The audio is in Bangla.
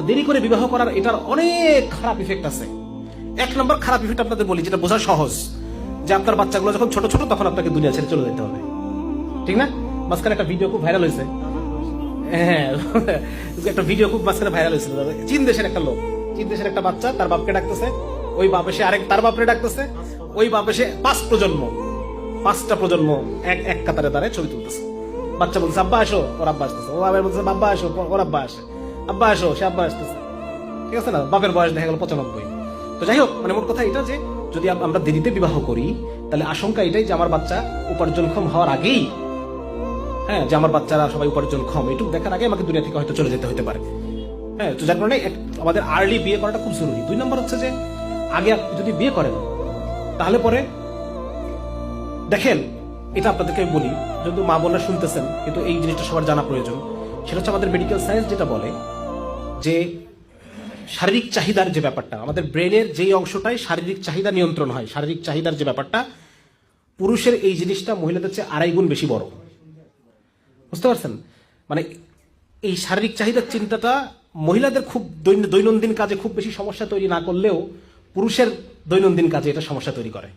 তো দেরি করে বিবাহ করার এটার অনেক খারাপ ইফেক্ট আছে। এক নম্বর খারাপ ইফেক্ট আপনাদের বলি, যেটা বোঝা সহজ, যে আপনার বাচ্চাগুলো যখন ছোট ছোট, তখন আপনাকে দুনিয়া ছেড়ে চলে যেতে হবে। ঠিক না? মাঝখানে একটা ভিডিও খুব ভাইরাল হয়েছে। হ্যাঁ একটা ভিডিও খুব মাঝখানে ভাইরাল হয়েছিল। চীন দেশের একটা লোক, চীন দেশের একটা বাচ্চা, তার বাপকে ডাকতেছে। ওই বাপ এসে আরেক, তার বাপরে ডাকতেছে। ওই বাপ এসে পাঁচ প্রজন্ম, পাঁচটা প্রজন্ম এক এক কাতারে দাঁড়ায় ছবি তুলতেছে। বাচ্চা বলছে আব্বা, আসো। ওর আব্বা আসতেছে। ও আবার বলছে আব্বা আসো। ওর আব্বা আসে। আব্বা আসো সে আব্বা আসতেছে ঠিক আছে না? বাপের বয়স দেখা গেল পঁচানব্বই। তো যাই হোক মানে মোট কথা এটা যে যদি আমরা দেরিতে বিবাহ করি, তাহলে আশঙ্কা এটাই যে আমার বাচ্চা উপার্জনক্ষম হওয়ার আগেই হ্যাঁ যে আমার বাচ্চারা সবাই উপার্জনক্ষম, এটুকু দেখার আগে আমাকে দুনিয়া থেকে হয়তো চলে যেতে হতে পারে। হ্যাঁ তো যার কারণে আমাদের আর্লি বিয়ে করাটা খুব জরুরি। দুই নম্বর হচ্ছে যে, আগে যদি বিয়ে করেন, তাহলে পরে দেখেন, এটা আপনাদেরকে বলি, যেহেতু মা বোনরা শুনতেছেন, কিন্তু এই জিনিসটা সবার জানা প্রয়োজন। সেটা হচ্ছে আমাদের মেডিকেল সায়েন্স যেটা বলে যে শারীরিক চাহিদার যে ব্যাপারটা, আমাদের ব্রেনের যেই অংশটাই শারীরিক চাহিদা নিয়ন্ত্রণ হয়, শারীরিক চাহিদার যে ব্যাপারটা, পুরুষের এই জিনিসটা মহিলাদের চেয়ে আড়াই গুণ বেশি বড়। বুঝতে পারছেন? মানে এই শারীরিক চাহিদার চিন্তাটা মহিলাদের খুব দৈন- দৈনন্দিন কাজে খুব বেশি সমস্যা তৈরি না করলেও পুরুষের দৈনন্দিন কাজে এটা সমস্যা তৈরি করে।